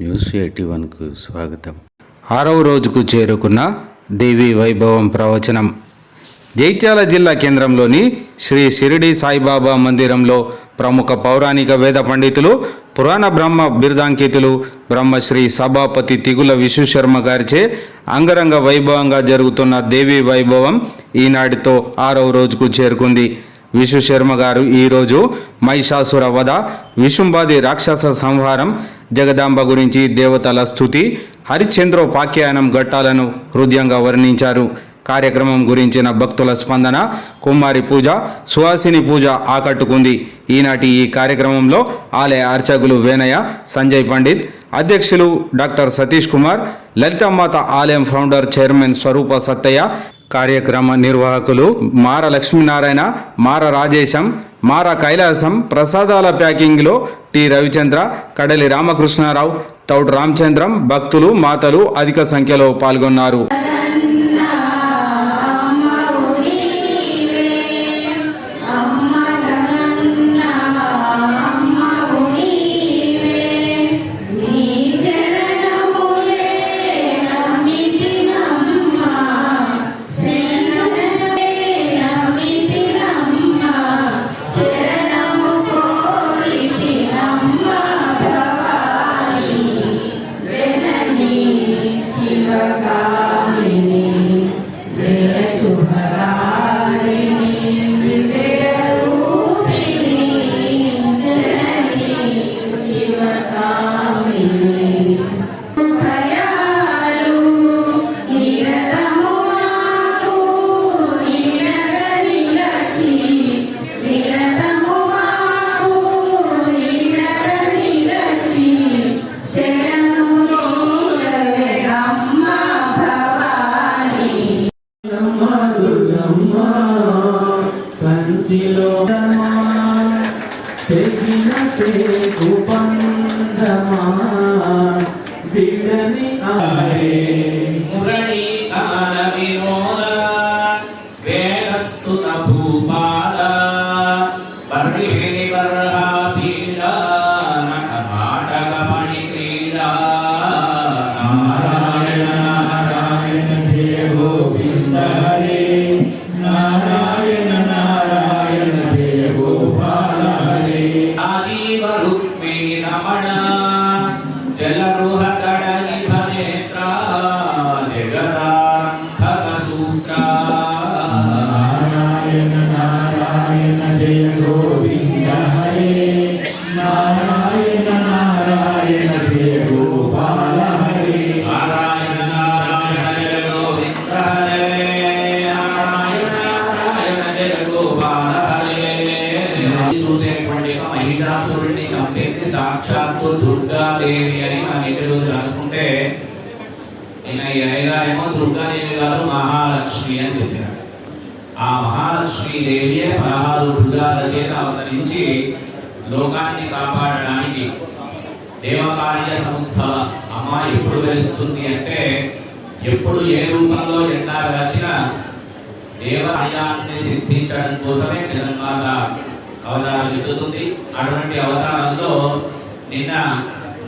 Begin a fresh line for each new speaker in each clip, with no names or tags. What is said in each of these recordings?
News eighty వన్కు స్వాగతం.
ఆరవ రోజుకు చేరుకున్న దేవి వైభవం ప్రవచనం. జైత్యాల జిల్లా కేంద్రంలోని శ్రీ షిరిడి సాయిబాబా మందిరంలో ప్రముఖ పౌరాణిక వేద పండితులు పురాణ బ్రహ్మ బిరుదాంకితులు బ్రహ్మశ్రీ సభాపతి తిగుల విశ్వశర్మ గారిచే అంగరంగ వైభవంగా జరుగుతున్న దేవి వైభవం ఈనాటితో ఆరవ రోజుకు చేరుకుంది. విశ్వశర్మ గారు ఈరోజు మహిషాసుర వధ విషుంబాది రాక్షస సంహారం జగదాంబ గురించి దేవతల స్థుతి హరిశ్చంద్రోపాఖ్యానం ఘట్టాలను హృదయంగా వర్ణించారు. కార్యక్రమం గురించిన భక్తుల స్పందన కుమారి పూజ సుహాసిని పూజ ఆకట్టుకుంది. ఈనాటి ఈ కార్యక్రమంలో ఆలయ అర్చకులు వేనయ్య సంజయ్ పండిత్ అధ్యక్షులు డాక్టర్ సతీష్ కుమార్ లలితమాత ఆలయం ఫౌండర్ చైర్మన్ స్వరూప సత్తయ్య కార్యక్రమ నిర్వాహకులు మార లక్ష్మీనారాయణ మార రాజేశం మార కైలాసం ప్రసాదాల ప్యాకింగ్లో టి రవిచంద్ర కడలి రామకృష్ణారావు తౌడు రామచంద్రం భక్తులు మాతలు అధిక సంఖ్యలో పాల్గొన్నారు.
నారాయణ
నారాయణ జయ గోవింద
ఆ మహాలక్ష్మీదేవియే పదహారు భుజాల చేత అవతరించి లోకాన్ని కాపాడడానికి దేవకార్య సముద్భవ. అమ్మ ఎప్పుడు వెలుస్తుంది అంటే ఎప్పుడు ఏ రూపంలో ఎండా వచ్చినా దేవాలయాన్ని సిద్ధించడం కోసమే జగన్మాత అవతారం ఎత్తుతుంది అటువంటి అవతారంలో నిన్న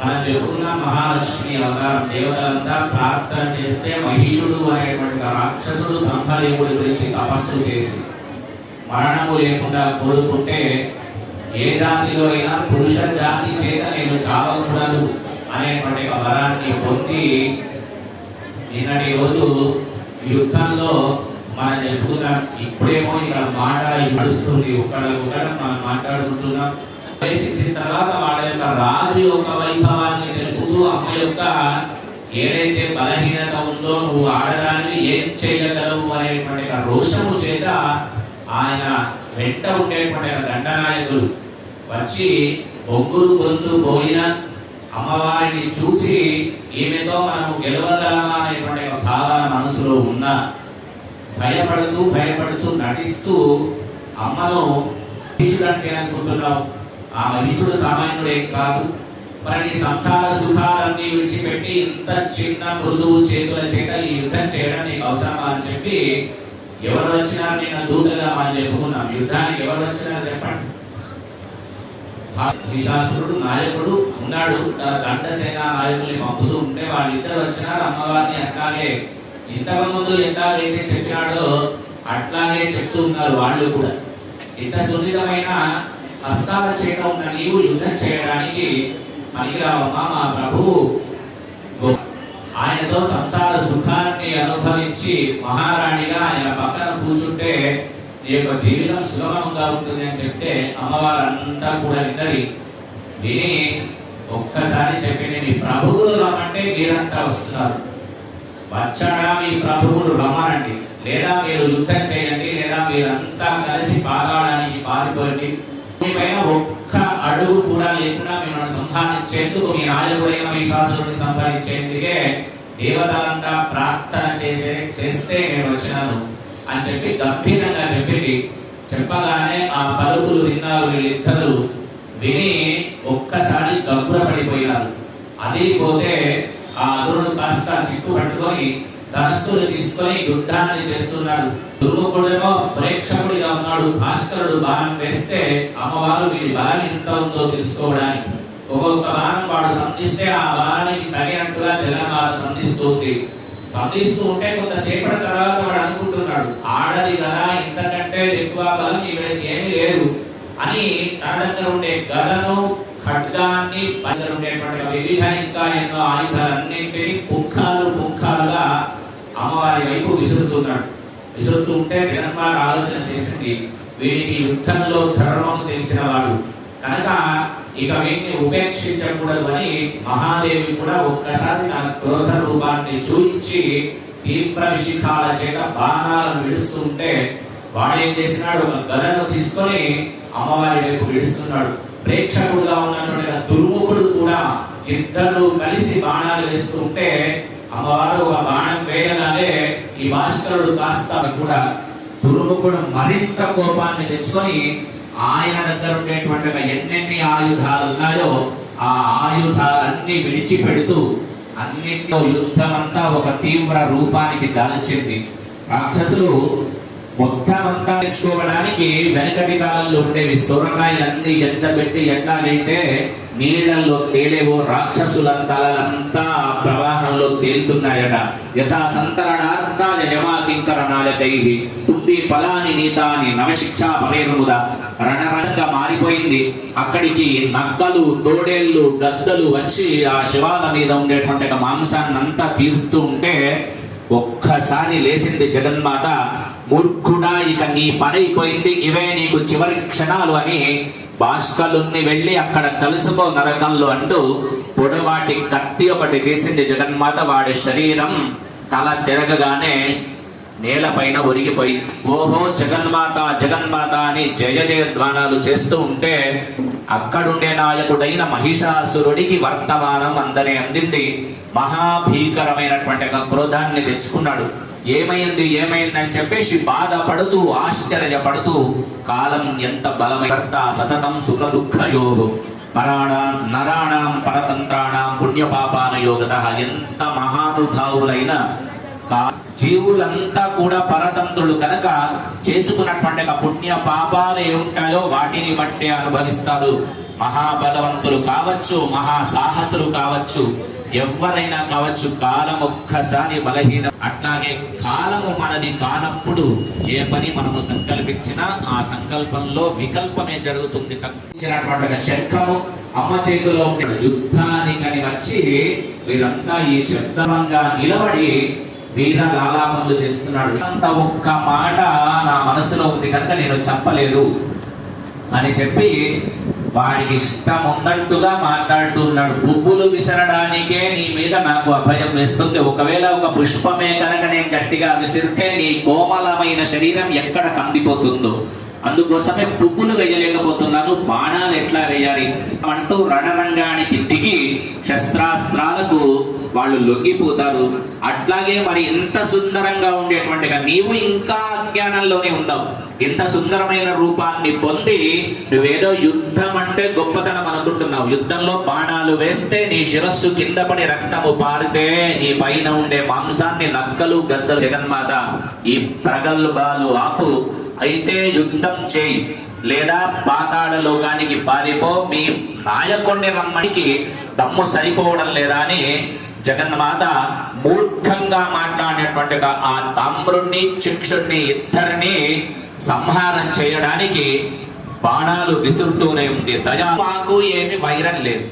మనం చెప్పుకున్న మహాలక్ష్మి అవతారం దేవతలంతా ప్రార్థన చేస్తే మహిషుడు అనేటువంటి రాక్షసుడు బ్రహ్మదేవుడి గురించి తపస్సు చేసి మరణము లేకుండా కోరుకుంటే ఏ జాతిలో అయినా పురుష జాతి చేత నేను చావకూడదు అనేటువంటి ఒక వరాన్ని పొంది నిన్నటి రోజు యుద్ధంలో మనం చెప్పుకున్నాం ఇప్పుడేమో ఇక్కడ మాట నడుస్తుంది. ఒక్కడ ఒకడ మనం మాట్లాడుకుంటున్నాం. ప్రవేశించిన తర్వాత వాళ్ళ యొక్క రాజు యొక్క వైభవాన్ని తెలుపుతూ అమ్మ యొక్క ఏదైతే బలహీనత ఉందో నువ్వు ఆడదాన్ని ఏం చేయగలవు అనేటువంటి రోషము చేత ఆయన వెంట ఉండేటువంటి దండనాయకులు వచ్చి బొగ్గురు గొంతు పోయిన అమ్మవారిని చూసి ఈమెతో మనము గెలవగలమా అనేటువంటి ఒక భావన మనసులో ఉన్న భయపడుతూ భయపడుతూ నటిస్తూ అమ్మను మహిషుడు అనుకుంటున్నావు. ఆ మహిషుడు సామాన్యుడేం కాదు. మరి నీ సంసార సుఖాలన్నీ విడిచిపెట్టి ఇంత చిన్న మృదువు చేతుల చేత ఈ యుద్ధం చేయడం నీకు అవసరమా అని చెప్పి ఎవరు వచ్చినా నేను దూతగా మనం చెప్పుకున్నాం. యుద్ధానికి ఎవరు వచ్చినా చెప్పండి. మహిషాసురుడు నాయకుడు ఉన్నాడు. దండసేన నాయకుల్ని పంపుతూ ఉంటే వాళ్ళిద్దరు వచ్చినారు. అమ్మవారిని అట్లాగే ఇంతకు ముందు ఎట్లాగైతే చెప్పినాడో అట్లాగే చెప్తూ ఉన్నారు వాళ్ళు కూడా. ఇంత సున్నితమైన హస్తాల చేత ఉన్న నీవు యుద్ధం చేయడానికి పనికిరావమ్మా మా ప్రభువు ఆయనతో సంసార సుఖాన్ని అనుభవించి మహారాణిగా ఆయన పక్కన కూర్చుంటే నీ యొక్క జీవితం సులభంగా ఉంటుంది అని చెప్తే అమ్మవారంతా కూడా విన్నది. విని ఒక్కసారి చెప్పింది మీ ప్రభువులు రమ్మంటే మీరంతా వస్తున్నారు. వచ్చాడా మీ ప్రభువులు? రమ్మనండి లేదా మీరు యుద్ధం చేయండి లేదా మీరంతా కలిసి పాదాడానికి పారిపోండి. పైన ఒక్క అడుగు కూడా లేకుండా మిమ్మల్ని సంపాదించేందుకు మీ నాయకుడైన మీ సంపాదించేందుకే దేవతలంతా ప్రార్థన చేసే చేస్తే నేను వచ్చినాను అని చెప్పి గంభీరంగా చెప్పింది. చెప్పగానే ఆ పలుకులు విన్నారు వీళ్ళిద్దరు. విని ఒక్కసారి గబ్బుర పడిపోయినారు అది పోతే ఆ అదురుడు కాస్త చిక్కు పట్టుకొని దర్శులు తీసుకొని యుద్ధాన్ని చేస్తున్నాడు. దుర్ముఖుడేమో ప్రేక్షకుడిగా ఉన్నాడు భాస్కరుడు బాణం వేస్తే అమ్మవారు వీడి బలం ఎంత ఉందో తెలుసుకోవడానికి. ఒక్కొక్క బాణం వాడు సంధిస్తే ఆ బాణానికి తగినట్టుగా తెలంగాణ సంధిస్తుంది సంధిస్తూ ఉంటే కొంతసేపటి తర్వాత వాడు అనుకుంటున్నాడు ఆడది కదా ఇంతకంటే ఎక్కువ బలం ఈవిడకి ఏమీ లేదు అని తన దగ్గర ఉండే గదను ఖడ్గాన్ని దగ్గర ఉండేటువంటి వివిధ ఇంకా ఎన్నో ఆయుధాలన్నింటినీ పుంఖాలు అమ్మవారి వైపు విసురుతున్నాడు. విసురుతూ ఉంటే జగన్మాత ఆలోచన చేసింది వీరికి యుద్ధంలో ధర్మం తెలిసిన వాడు. కనుక ఇక వీటిని ఉపేక్షించకూడదు అని మహాదేవి కూడా ఒక్కసారి తన క్రోధ రూపాన్ని చూపించి తీవ్ర విశిఖాల చేత బాణాలను విడుస్తుంటే వాడేం చేసినాడు ఒక గదను తీసుకొని అమ్మవారి వైపు విడుస్తున్నాడు. ప్రేక్షకుడుగా ఉన్నటువంటి దుర్ముఖుడు కూడా ఇద్దరు కలిసి బాణాలు వేస్తుంటే అమ్మవారు ఒక బాణం వేయగానే ఈ భాస్కరుడు కాస్త కూడా దుర్ముఖుడు మరింత కోపాన్ని తెచ్చుకొని ఆయన దగ్గర ఉండేటువంటి ఎన్నెన్ని ఆయుధాలు ఉన్నాయో ఆ ఆయుధాలన్నీ విడిచిపెడుతూ అన్నింటిలో యుద్ధం అంతా ఒక తీవ్ర రూపానికి దాల్చింది రాక్షసులు మొత్తం అంతా తెచ్చుకోవడానికి వెనకటి కాలంలో ఉండేవి సొరకాయలన్నీ ఎంత పెట్టి ఎట్లాగైతే నీళ్ళలో తేలేవో రాక్షసుల తలలంతా ఆ ప్రవాహంలో తేలుతున్నాయట. యథా సంతరణార్థాయ యమాకింకరణాలకై తుంది ఫలాని నీతాని నవశిక్షా పరేరుముద రణరంగా మారిపోయింది. అక్కడికి నక్కలు తోడేళ్ళు గద్దలు వచ్చి ఆ శివాల మీద ఉండేటువంటి మాంసాన్ని అంతా తీరుస్తూ ఉంటే ఒక్కసారి లేచింది జగన్మాత మూర్ఖుడా ఇక నీ పనైపోయింది. ఇవే నీకు చివరి క్షణాలు అని భాస్కలుని వెళ్ళి అక్కడ కలుసుకో నరకంలో అంటూ పొడవాటి కత్తి ఒకటి తీసింది జగన్మాత. వాడి శరీరం తల తిరగగానే నేలపైన ఒరిగిపోయి ఓహో జగన్మాత జగన్మాత అని జయ జయధ్వానాలు చేస్తూ ఉంటే అక్కడుండే నాయకుడైన మహిషాసురుడికి వర్తమానం అందనే అందింది. మహాభీకరమైనటువంటి క్రోధాన్ని తెచ్చుకున్నాడు. ఏమైంది ఏమైంది అని చెప్పేసి బాధపడుతూ ఆశ్చర్యపడుతూ కాలం ఎంత బలమైత సతతం సుఖ దుఃఖయో పరాణాం నరాణాం పరతంత్రాణం పుణ్యపాపాన యోగత ఎంత మహానుభావులైన జీవులంతా కూడా పరతంత్రులు కనుక చేసుకున్నటువంటి పుణ్య పాపాలు ఏముంటాయో వాటిని బట్టి అనుభవిస్తారు. మహాబలవంతులు కావచ్చు మహా సాహసులు కావచ్చు ఎవరైనా కావచ్చు కాలం ఒక్కసారి బలహీన అట్లాగే కాలము మనది కానప్పుడు ఏ పని మనము సంకల్పించినా ఆ సంకల్పంలో వికల్పమే జరుగుతుంది తగ్గించినటువంటి శంఖము అమ్మ చేతిలో ఉండే యుద్ధానికని వచ్చి వీరంతా ఈ శబ్దంగా నిలబడి వీర లాలాపనలు చేస్తున్నాడు. అంత ఒక్క మాట నా మనసులో ఉంది కనుక నేను చెప్పలేదు అని చెప్పి వారికి ఇష్టం ఉన్నట్టుగా మాట్లాడుతున్నాడు. పువ్వులు విసరడానికే నీ మీద నాకు అభయం వేస్తుంది. ఒకవేళ ఒక పుష్పమే కనుక నేను గట్టిగా విసిరితే నీ కోమలమైన శరీరం ఎక్కడ కందిపోతుందో. అందుకోసమే పువ్వులు వేయలేకపోతున్నాను. బాణాలు ఎట్లా వేయాలి? అంటూ రణరంగానికి దిగి శస్త్రాస్త్రాలకు వాళ్ళు లొంగిపోతారు. అట్లాగే మరి ఇంత సుందరంగా ఉండేటువంటిగా నీవు ఇంకా అజ్ఞానంలోనే ఉన్నావు. ఇంత సుందరమైన రూపాన్ని పొంది నువ్వేదో యుద్ధం అంటే గొప్పతనం అనుకుంటున్నావు. యుద్ధంలో బాణాలు వేస్తే నీ శిరస్సు కింద పడి రక్తము పారితే నీ పైన ఉండే మాంసాన్ని నక్కలు గద్దలు జగన్మాత ఈ ప్రగల్భాలు ఆపు. అయితే యుద్ధం చేయి. లేదా పాతాళ లోకానికి పారిపో. మీ నాయకుడిని రమ్మనికి దమ్ము సరిపోవడం లేదా అని జగన్మాత మూర్ఖంగా మాట్లాడినటువంటి ఆ తామ్రుణ్ణి చిక్షుణ్ణి ఇద్దరిని సంహారం చేయడానికి బాణాలు విసురుతూనే ఉంది. దయా మాకు ఏమి వైరం లేదు.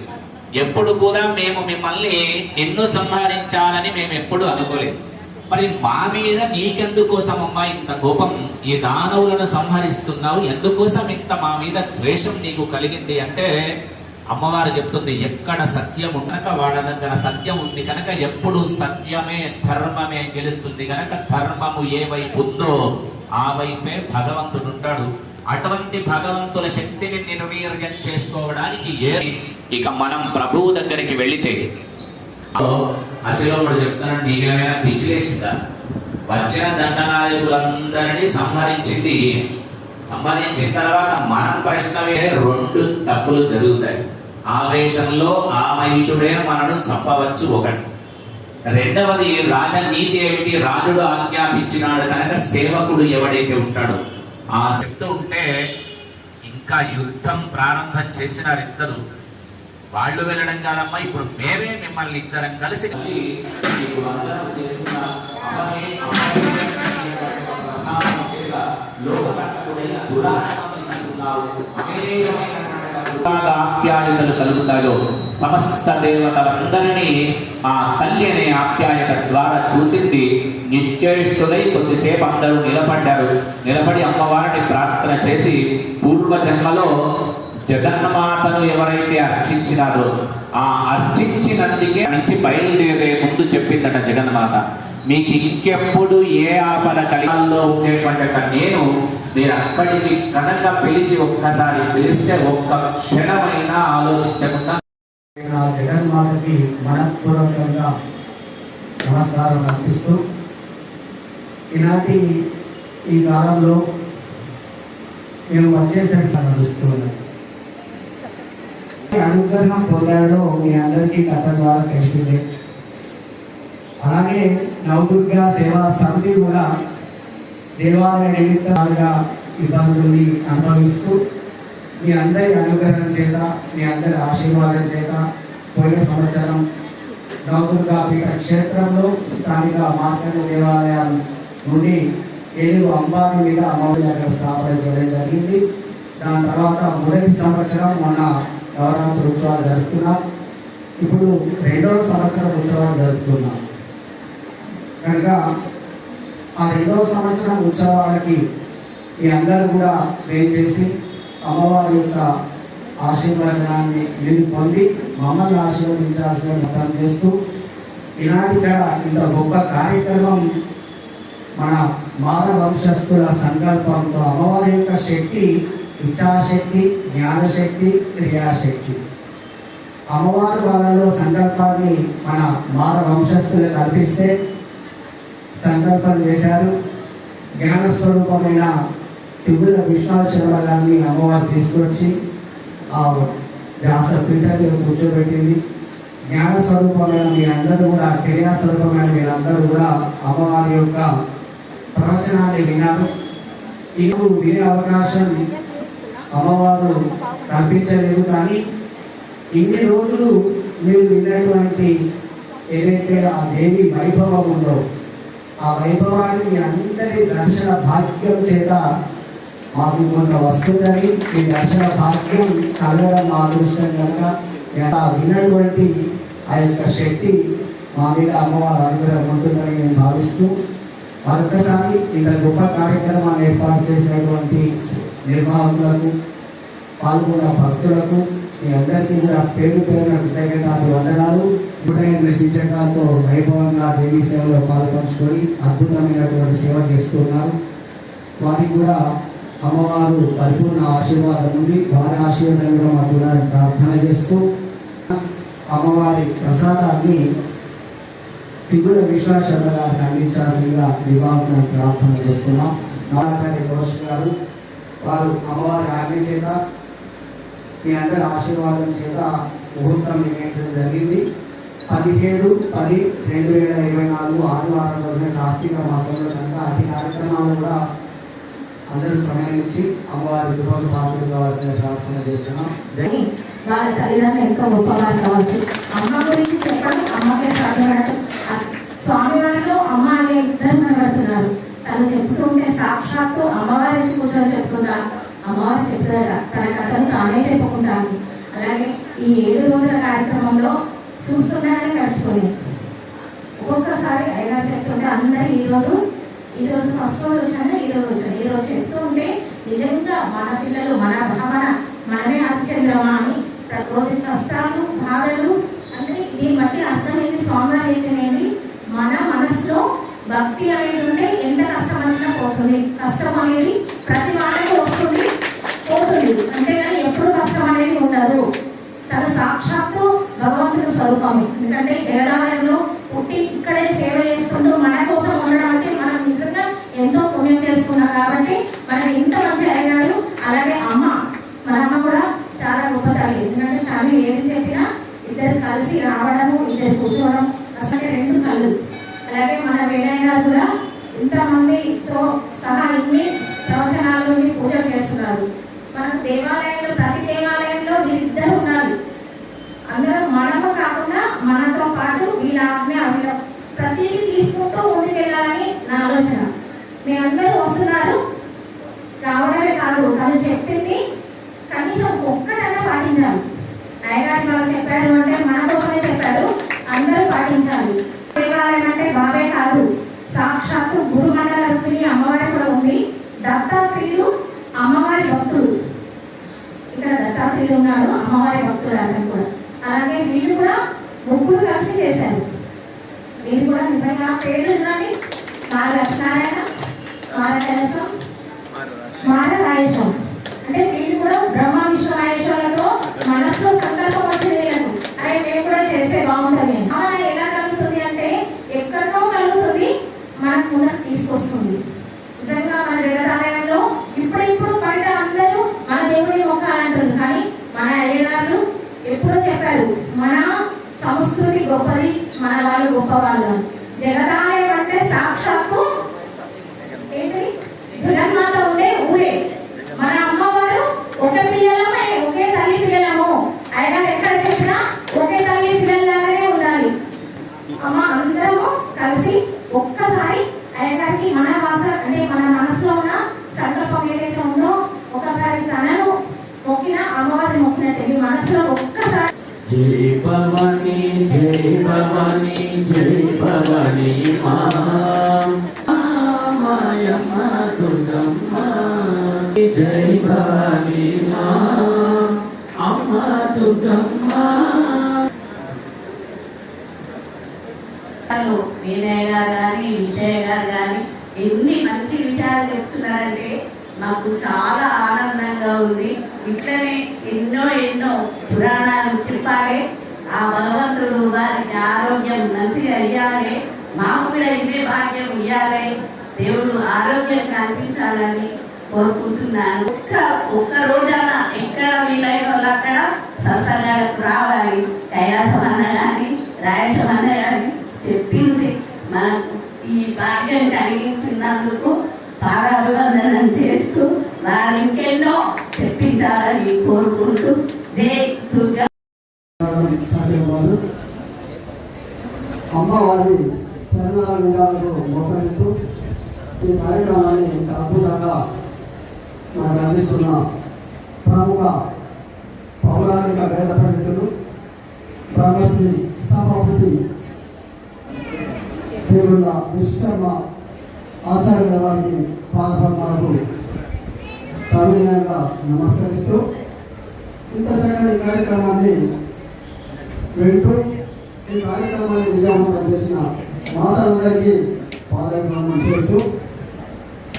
ఎప్పుడు కూడా మేము మిమ్మల్ని నిన్ను సంహరించాలని మేము ఎప్పుడు అనుకోలేదు. మరి మా మీద నీకెందుకోసం అమ్మా ఇంత కోపం? ఈ దానవులను సంహరిస్తున్నావు. ఎందుకోసం ఇంత మా మీద ద్వేషం నీకు కలిగింది అంటే అమ్మవారు చెప్తుంది ఎక్కడ సత్యం ఉండక వాళ్ళ దగ్గర సత్యం ఉంది కనుక ఎప్పుడు సత్యమే ధర్మమే గెలుస్తుంది. కనుక ధర్మము ఏవైపు ఉందో ఆ వైపే భగవంతుడు ఉంటాడు. అటువంటి భగవంతుల శక్తిని నిర్వీర్యం చేసుకోవడానికి ఏ ఇక మనం ప్రభువు దగ్గరికి వెళితే. అసలు చెప్తున్నాడు నీకేమైనా పిచ్చిలేసిందా వచ్చిన దండనాయకులందరినీ సంహరించింది సంహరించిన తర్వాత మనం ప్రశ్న రెండు తప్పులు జరుగుతాయి. ఆవేశంలో ఆ మహిషుడే మనను చంపవచ్చు ఒకటి. రెండవది రాజనీతి ఏమిటి? రాజుడు ఆజ్ఞాపించినాడు కనుక సేవకుడు ఎవడైతే ఉంటాడో ఆ శక్తి ఉంటే ఇంకా యుద్ధం ప్రారంభం చేసినారు ఇద్దరు. వాళ్ళు వెళ్ళడం కాదమ్మా ఇప్పుడు మేమే మిమ్మల్ని ఇద్దరం కలిసి మీకు ఆప్యాయతలు కలుగుతాయో సమస్త దేవతలందరినీ ఆ తల్లి అనే ఆప్యాయత ద్వారా చూసింది. నిశ్చేష్టులై కొద్దిసేపు అందరూ నిలబడ్డారు. నిలబడి అమ్మవారిని ప్రార్థన చేసి పూర్వ జన్మలో జగన్మాతను ఎవరైతే అర్చించినారో ఆ అర్చించినందుకే నుంచి బయలుదేరే ముందు చెప్పిందట జగన్మాత. మీకు ఇంకెప్పుడు ఏ ఆపద కలిగాల్లో ఉండేటువంటి నేను మీరు అక్కడికి కనుక పిలిచి ఒక్కసారి పిలిస్తే ఒక్క క్షణమైనా ఆలోచించకుండా
జగన్ మాతకి మనపూర్వకంగా నమస్కారం అర్పిస్తూ ఈనాటి ఈ కాలంలో మేము వచ్చేసరికి నడుస్తున్నాం అనుగ్రహం పొందాడో మీ అందరికీ కథ ద్వారా తెలిసిందే. అలాగే నవదుర్గా సేవా సమితి కూడా దేవాలయ నిమిత్తాలుగా ఇబ్బందుల్ని అనుభవిస్తూ మీ అందరి అనుగ్రహం చేత మీ అందరి ఆశీర్వాదం చేత పోయిన సంవత్సరం నవదుర్గా పీఠ క్షేత్రంలో స్థానిక మార్కండ దేవాలయం నుండి ఏడు అంబారి మీద అమ్మవారి అక్కడ స్థాపన చేయడం జరిగింది. దాని తర్వాత మొదటి సంవత్సరం మొన్న నవరాత్రి ఉత్సవాలు జరుపుకున్నాం ఇప్పుడు రెండవ సంవత్సరం ఉత్సవాలు జరుపుతున్నాం కనుక ఆ రెండవ సంవత్సరం ఉత్సవాలకి మీ అందరూ కూడా చేసి అమ్మవారి యొక్క ఆశీర్వచనాన్ని మీరు పొంది మమ్మల్ని ఆశీర్వదించాల్సిన మతం చేస్తూ ఈనాటి ఇక్కడ ఇంత గొప్ప కార్యక్రమం మన మాన వంశస్థుల సంకల్పంతో అమ్మవారి యొక్క శక్తి ఇచ్చాశక్తి జ్ఞానశక్తి క్రియాశక్తి. అమ్మవారి వాళ్ళలో సంకల్పాన్ని మన మాన వంశస్థులకు కల్పిస్తే సంకల్పం చేశారు. జ్ఞాన స్వరూపమైన తిగుల విశ్వనాథ శర్మ గారిని అమ్మవారు తీసుకొచ్చి ఆ వ్యాస పీఠాన్ని మీద కూర్చోబెట్టింది. జ్ఞాన స్వరూపమైన మీ అందరూ కూడా క్రియా స్వరూపమైన మీరందరూ కూడా అమ్మవారి యొక్క ప్రవచనాన్ని విన్నారు. ఇప్పుడు వినే అవకాశం అమ్మవారు కల్పించలేదు కానీ ఇన్ని రోజులు మీరు విన్నటువంటి ఏదైతే ఆ దేవి వైభవం ఉందో ఆ వైభవాన్ని మీ అందరి దర్శన భాగ్యం చేత మాకు కొంత వస్తుందని మీ దర్శన భాగ్యం కలగడం మా అదృష్టం కనుక ఎలా విన్నటువంటి ఆ యొక్క శక్తి మా మీద అమ్మవారి అనుగ్రహం ఉంటుందని నేను భావిస్తూ మరొకసారి ఇంత గొప్ప కార్యక్రమాన్ని ఏర్పాటు చేసినటువంటి నిర్వాహకులకు పాల్గొన్న భక్తులకు మీ అందరికీ కూడా పేరు పేరు కృతజ్ఞతలు వందనాలు. నూట ఎనిమిది శిక్షకాలతో వైభవంగా దేవీ సేవలో పాల్పంచుకొని అద్భుతమైనటువంటి సేవ చేస్తున్నారు. వారికి కూడా అమ్మవారు పరిపూర్ణ ఆశీర్వాదం ఉంది. వారి ఆశీర్వాదం కూడా మాకు ప్రార్థన చేస్తూ అమ్మవారి ప్రసాదాన్ని తిగుల విశ్వాస గారికి అందించాల్సిందిగా వివాహం ప్రార్థన చేస్తున్నాం. నారాచార్య ఘోష్ గారు వారు అమ్మవారి ఆజ్ఞ చేత మీ అందరి ఆశీర్వాదం చేత ముహూర్తం నిర్ణయించడం జరిగింది. పదిహేడు పది రెండు వేల ఇరవై నాలుగు ఆదివారం రోజున కార్తీక మాసంలో కనుక అతి కార్యక్రమాలు కూడా
అందరూ సమయం ఇచ్చి అమ్మవారి కృపకు పాత్రలు కావాల్సిన ప్రార్థన చేస్తున్నాం.
వాళ్ళ తల్లిదండ్రులు ఎంతో గొప్పవారు కావచ్చు. అమ్మ గురించి చెప్పడం అమ్మకే సాధ్యపడటం స్వామి వారిలో అమ్మ అనే ఇద్దరు కనబడుతున్నారు. తను చెప్తూ ఉంటే సాక్షాత్తు అమ్మవారి నుంచి కూర్చొని చెప్తుందా అమ్మవారు చెప్తారా తన కథను తానే చెప్పుకుంటా అలాగే ఈ ఏడు రోజుల కార్యక్రమంలో చూస్తున్నానే నడుచుకొని. ఒక్కొక్కసారి అయినా చెప్తుంటే అందరూ ఈ రోజు ఈ రోజు ఫస్ట్ రోజు వచ్చాను ఈ రోజు వచ్చాను. ఈ రోజు చెప్తూ ఉంటే నిజంగా మన పిల్లలు మన భావన మనమే అభిచంద్రమా అని ప్రతిరోజు కష్టాలు బాధలు అంటే దీన్ని బట్టి అర్థమైంది స్వామి చెప్పినది మన మనసులో భక్తి అనేది ఉంటే ఎంత వచ్చినా పోతుంది. కష్టం అనేది ప్రతి వాళ్ళకి వస్తుంది పోతుంది. అంతేగాని ఎప్పుడు కష్టం అనేది ఉండదు. తన సాక్షాత్తు భగవంతుని స్వరూపమే. ఎందుకంటే దేవాలయంలో పుట్టి ఇక్కడే సేవ చేసుకుంటూ మన కోసం ఉండడం అంటే మనం నిజంగా ఎంతో పుణ్యం చేసుకున్నాం కాబట్టి మనకి ఇంత మంచి అయ్యారు. అలాగే అమ్మ మన అమ్మ కూడా చాలా గొప్ప తల్లి. ఎందుకంటే తను ఏది చెప్పినా ఇద్దరు కలిసి రావడము ఇద్దరు కూర్చోవడం అసలు రెండు కళ్ళు. అలాగే మన వేణయ్య గారు కూడా ఇంతమందితో సహా ఇన్ని ప్రవచనాలు ఇన్ని పూజలు చేస్తున్నారు. మన దేవాలయంలో ప్రతి దేవాలయంలో వీరిద్దరు ఉండాలి. అందరం మనము కాకుండా మనతో పాటు వీళ్ళ ఆజ్ఞ వీళ్ళ ప్రతిదీ తీసుకుంటూ ముందుకు వెళ్ళాలని నా ఆలోచన. మీ అందరూ వస్తున్నారు. రావడమే కాదు తను చెప్పింది కనీసం ఒక్కటన్నా పాటించాలి. అయ్యగారి వాళ్ళు చెప్పారు అంటే మన కోసమే చెప్పారు. అందరూ పాటించాలి. దేవాలయం అంటే బాబే కాదు. సాక్షాత్తు గురుమండల రుక్మిణి అమ్మవారి కూడా ఉంది. దత్తాత్రేయులు అమ్మవారి భక్తుడు. ఇక్కడ దత్తాత్రేయులు ఉన్నాడు అమ్మవారి భక్తుడు అతను కూడా. అలాగే వీళ్ళు కూడా ముగ్గురు కలిసి చేశారు. వీళ్ళు కూడా నిజంగా పేర్లు చూడండి. మార లక్ష్మీనారాయణ మార కలసం మార రాయేశం అంటే వీళ్ళు కూడా బ్రహ్మ విష్ణు రాయేశ్వరులతో మనసులో సంకల్పం వచ్చింది వీళ్ళకు అరే మేము కూడా చేస్తే బాగుంటుంది అని. భావన ఎలా కలుగుతుంది అంటే ఎక్కడో కలుగుతుంది మనకు ముందరకు తీసుకొస్తుంది. నిజంగా మన దేవాలయంలో ఇప్పుడిప్పుడు బయట అందరూ మన దేవుడిని ఒక అంటారు. కానీ మన అయ్యగారు ఎప్పుడో చెప్పారు మన సంస్కృతి గొప్పది మన వాళ్ళు గొప్పవాళ్ళు. అని. జగదాలయం అంటే సాక్షాత్తు ఏంటి జగన్మాత ఉండే ఊరే. మన అమ్మవారు ఒక తల్లి పిల్లలము అయ్యగారు ఎక్కడ చెప్పినా ఒకే తల్లి పిల్లలాగానే ఉండాలి అమ్మ అందరము కలిసి ఒక్కసారి అయ్యగారికి మన భాష అంటే మన మనసులో ఉన్న సంకల్పం ఏదైతే ఉందో ఒకసారి తనను మొక్కిన అమ్మవారిని మొక్కినట్టే మీ మనసులో ఒక్కసారి
జై భవానీ జై భవానీ జై భవానీ మా. మాయమ్మ దుర్గమ్మ. జై భవానీ మా. అమ్మ దుర్గమ్మ.
విషయాలు వినయ్ గారు కానీ విజయ్ గారు కానీ ఎన్ని మంచి విషయాలు చెప్తున్నారంటే మాకు చాలా ఆనందంగా ఉంది. ఇట్లనే ఎన్నో ఎన్నో పురాణాలు చెప్పాలి. ఆ భగవంతుడు వారికి ఆరోగ్యం మంచిగా ఇవ్వాలి మాకు కూడా ఇదే భాగ్యం ఇవ్వాలి దేవుడు ఆరోగ్యం కల్పించాలని కోరుకుంటున్నాను. ఒక్క ఒక్క రోజైనా ఎక్కడ వీలైన వాళ్ళు అక్కడ సత్సంగాలకు రావాలి. కైలాసం అన్న కానీ రాయసం అన్న కానీ చెప్పింది. మనకు ఈ భాగ్యం కలిగించినందుకు పాదాభివందనం చేస్తూ వారు ఇంకెన్నో
అమ్మవారి చరణాల విధాలకు మోకరిస్తూ ఈ కార్యక్రమాన్ని ఇంత అద్భుతంగా మనకు అందిస్తున్న ప్రముఖ పౌరాణిక వేద పండితులు బ్రహ్మశ్రీ సభాపతి దేవుళ్ళ విశ్వశర్మ ఆచార్య వారికి పాదపద్మాలకు సవినయంగా నమస్కరిస్తూ ఇంత చక్కని కార్యక్రమాన్ని వింటూ ఈ కార్యక్రమాన్ని విజయవంతం చేసిన మాతలందరికీ పాదగ్రహణం చేస్తూ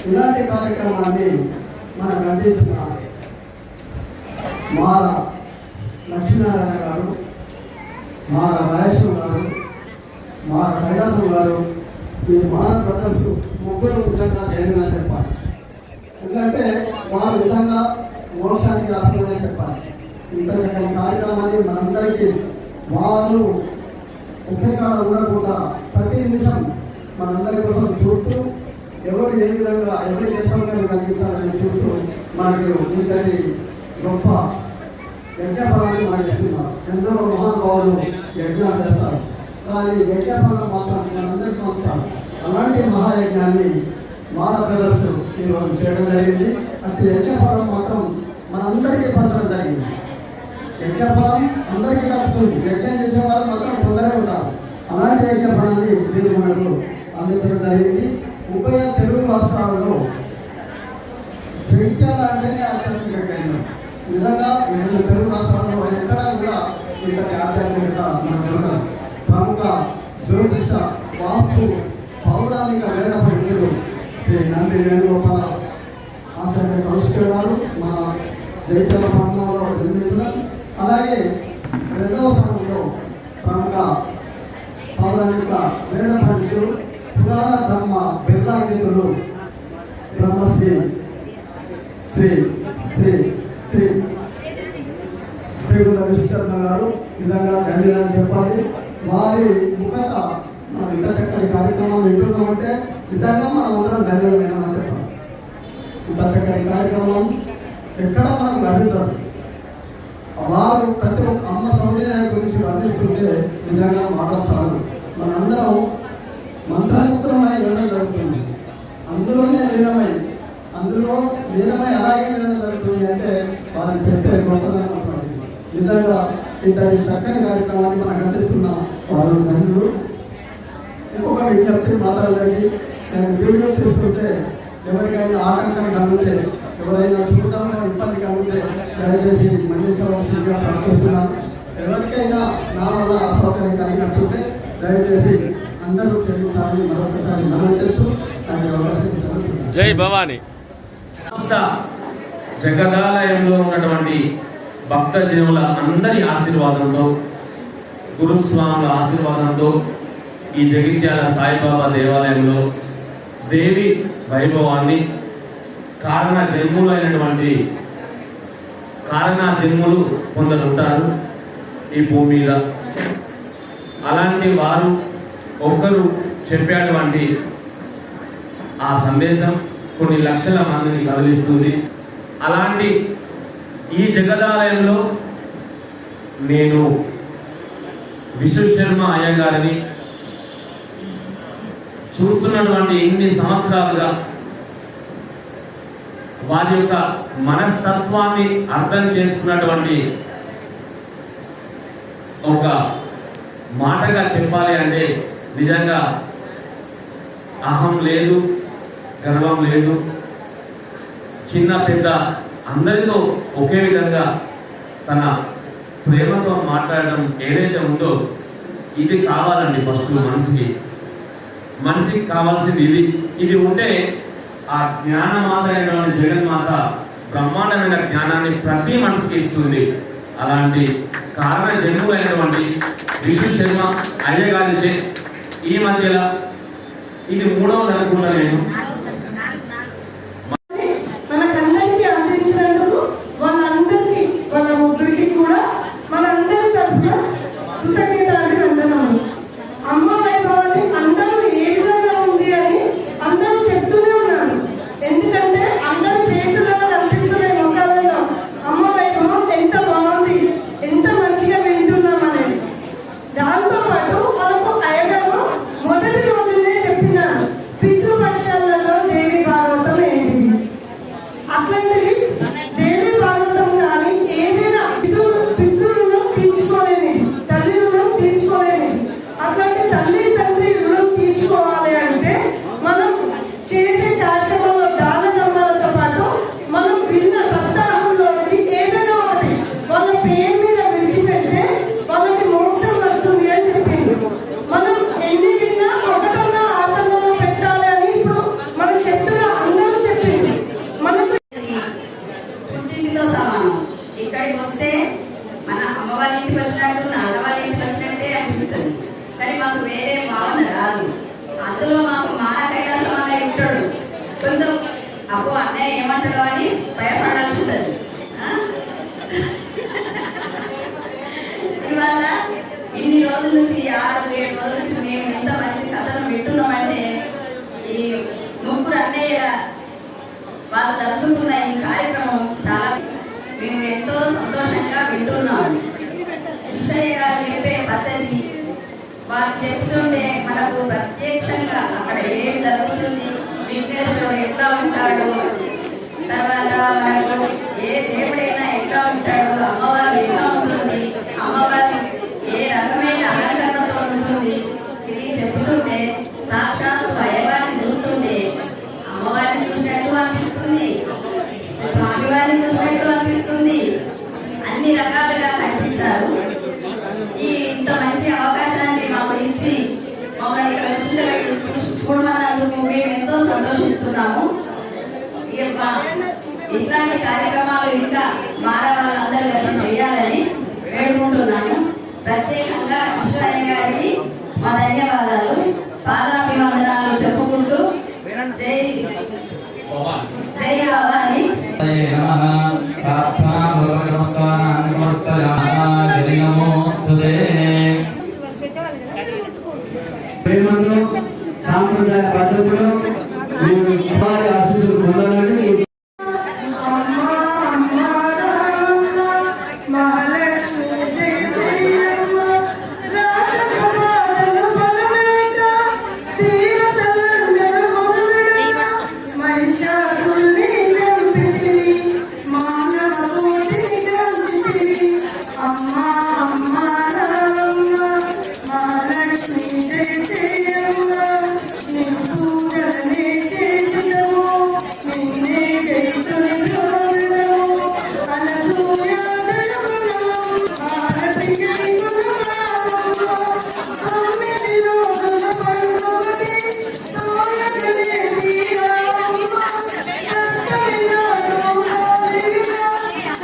ఇలాంటి కార్యక్రమాన్ని మనకు అందించిన మాల లక్ష్మీనారాయణ గారు మాల మహేశ్వరం గారు మాల కైలాసం గారు ఈ మాల బ్రదర్స్ ముగ్గురు నిజంగా ధైర్యంగా చెప్పాలి. ఎందుకంటే వారు నిజంగా మోసానికి రాకుండా చెప్పాలి. ఇంత చక్కని కార్యక్రమాన్ని మనందరికీ వారు ఉపయోగాలు ఉండకుండా ప్రతి నిమిషం మనందరి కోసం చూస్తూ ఎవరు ఏ విధంగా ఎవరికి ఏ సౌకర్యం కల్పించాలని చూస్తూ మనకు ఇంతటి గొప్ప యజ్ఞఫలాన్ని మనకి ఇస్తున్నారు ఎందరో మహానుభావులు యజ్ఞాలు చేస్తారు. కానీ యజ్ఞఫలం మాత్రం మనందరికీ వస్తారు అలాంటి మహాయజ్ఞాన్ని మాల బ్రదర్స్ ఈరోజు చేయడం జరిగింది. అంటే యజ్ఞఫలం మాత్రం మనందరికీ పంచడం జరిగింది. యజ్ఞఫలం అందరికీ కలుస్తుంది. యజ్ఞం చేసే వాళ్ళు మాత్రం కొందరే ఉంటారు. అలాంటి యజ్ఞఫలాన్ని మీరు మనకు అందించడం జరిగింది ఉభయ తెలుగు రాష్ట్రాలలో జగిత్యాల అంటేనే ఆధ్యాత్మిక నిజంగా రెండు తెలుగు రాష్ట్రాల్లో ఎక్కడా కూడా ఇక్కడ ఆధ్యాత్మికత మనకు దొరకదు. ప్రముఖ జ్యోతిష వాస్తు పౌరాణిక వేద పండితులు శ్రీ నంది వేణుగోపాల ఆచార్య కలుసుకున్నారు గారు మన జగిత్యాల పట్టణంలో అలాగే రెండవ సంఘంలో ప్రముఖ పౌరాణిక వేద పంచు పురాణ బ్రహ్మ వేదాంగితులు బ్రహ్మశ్రీ శ్రీ శ్రీ శ్రీ పేరు విశ్వకర్మ గారు నిజంగా ధన్యవాదాలు చెప్పాలి. వారి ముఖత మన ఇంత చక్కని కార్యక్రమాలు వింటున్నామంటే నిజంగా మనం అందరం ధన్యవాదం చెప్పాలి. ఇంత చక్కని కార్యక్రమం ఎక్కడ మనం లభించదు. వారు ప్రతి ఒక్క అమ్మ సౌందర్యాన్ని గురించి వర్ణిస్తుంటే నిజంగా మాట్లాడతారు మనందరం మంత్రముగ్ధమై వినడం జరుగుతుంది. అందులోనే లీనమై అందులో లీనమై అలాగే వినడం జరుగుతుంది అంటే వారు చెప్పే గొప్పదనం ఉంటుంది. నిజంగా ఇతని చక్కని కార్యక్రమాన్ని మనం కనిపిస్తున్న వారు ధన్యులు. ఇంకొక విజ్ఞప్తి మాట్లాడడానికి నేను వీడియో తీసుకుంటే ఎవరికైనా ఆటంకం కలిగితే ఎవరైనా చూడడంలో ఇబ్బంది కలిగితే దయచేసి మన్నించవలసిందిగా ప్రార్థిస్తున్నాను ఎవరికైనా నా వల్ల అసౌకర్యం కలిగినట్టుంటే దయచేసి అందరూ క్షమించాలని మరొకసారి మనం చేస్తూ ఇచ్చారు
జై భవానీ.
జగదాలయంలో ఉన్నటువంటి భక్త జనుల అందరి ఆశీర్వాదంతో గురుస్వాముల ఆశీర్వాదంతో ఈ జగిత్యాల సాయిబాబా దేవాలయంలో దేవి వైభవాన్ని కారణ జన్ములైనటువంటి కారణ జన్ములు కొందరు ఉంటారు ఈ భూమి మీద. అలాంటి వారు ఒకరు చెప్పేటువంటి ఆ సందేశం కొన్ని లక్షల మందిని కదిలిస్తుంది. అలాంటి ఈ జగదాలయంలో నేను విశ్వ శర్మ అయ్య గారిని చూస్తున్నటువంటి ఇన్ని సంవత్సరాలుగా వారి యొక్క మనస్తత్వాన్ని అర్థం చేసుకున్నటువంటి ఒక మాటగా చెప్పాలి అంటే నిజంగా అహం లేదు గర్వం లేదు. చిన్న పెద్ద అందరితో ఒకే విధంగా తన ప్రేమతో మాట్లాడడం ఏదైతే ఉందో ఇది కావాలండి ఫస్ట్ మనసుకి. మనిషికి కావాల్సింది ఇది. ఇది ఉంటే ఆ జ్ఞాన అయినటువంటి జగన్మాత బ్రహ్మాండమైన జ్ఞానాన్ని ప్రతి మనసుకి ఇస్తుంది. అలాంటి కారణ జన్ములైనటువంటి విష్ణు శర్మ అయ్యగారి ఈ మధ్యలో ఇది మూడవది అనుకుంటా నేను
ఇంట్లో సమానం ఇక్కడికి వస్తే మన అమ్మ వాళ్ళ ఇంటికి వచ్చినట్టు నాన్న వాళ్ళ ఇంటికి వచ్చినట్టే అనిపిస్తుంది. కానీ మాకు వేరే భావన రాదు. అందులో మాకు మా కైలాసం అలా ఉంటాడు. కొంచెం అప్పు అన్నయ్య ఏమంటాడో అని భయపడాల్సి ఉంటుంది. ఇవాళ ఇన్ని రోజుల నుంచి ఆరు ఏడు రోజుల నుంచి మేము ఎంత మంచి కథను వింటున్నామంటే ఈ ముగ్గురు అన్నయ్య వాళ్ళు తలుచుకున్న ఈ కార్యక్రమం మేము ఎంతో సంతోషంగా వింటున్నాం విషయ గారు చెప్పే పద్ధతి వారు చెప్తుంటే మనకు ప్రత్యక్షంగా అక్కడ ఏం జరుగుతుంది విఘ్నేశ్వరుడు ఎట్లా ఉంటాడు తర్వాత మనకు ఏ దేవుడైనా ఎట్లా ఉంటాడు అమ్మవారు ఎట్లా
Living